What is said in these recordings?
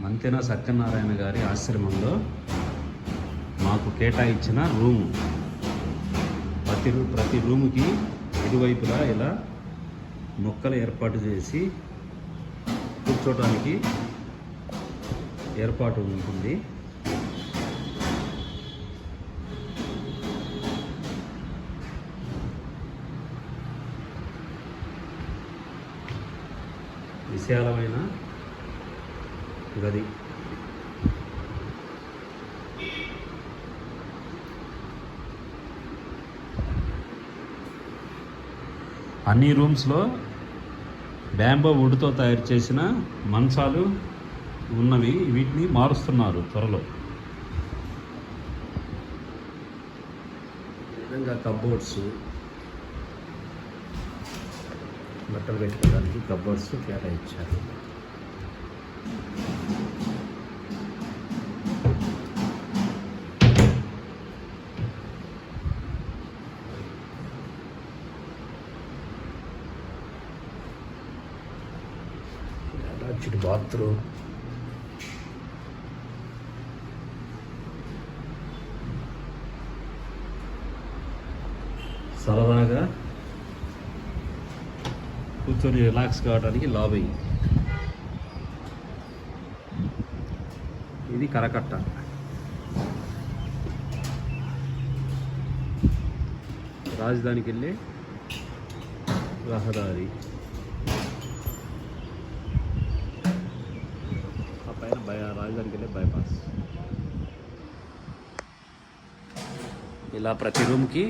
మంతెన సత్యనారాయణ గారి ఆశ్రమంలో మాకు కేటాయించిన రూము. ప్రతి రూ- ప్రతి రూముకి ఇరువైపులా ఇలా మొక్కలు ఏర్పాటు చేసి కూర్చోటానికి ఏర్పాటు ఉంటుంది. విశాలమైన గది. అన్ని రూమ్స్లో బ్యాంబో వుడ్తో తయారు చేసిన మంచాలు ఉన్నవి వీటిని మారుస్తున్నారు త్వరలో. విధంగా కబోర్డ్స్ బట్టలు పెట్టుకోవడానికి కబోర్డ్స్ కేటాయించారు. Attached bathroom. సరదాగా కూర్చొని రిలాక్స్ కావడానికి లాబీ ఇది కరకట్ట. రాజధానికి వెళ్ళే రహదారి. పైన బై రాజధానికి వెళ్ళే బైపాస్ ఇలా ప్రతి రూమ్కి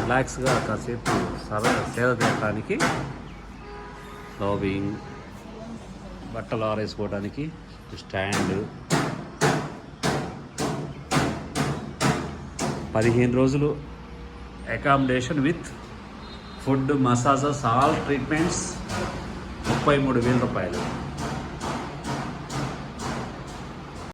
రిలాక్స్గా కాసేపు సరదా సేద తీయడానికి లాబింగ్ బట్టలు ఆరేసుకోవడానికి స్టాండ్. పదిహేను రోజులు accommodation with food massages all treatments ముప్పై మూడు వేల రూపాయలు.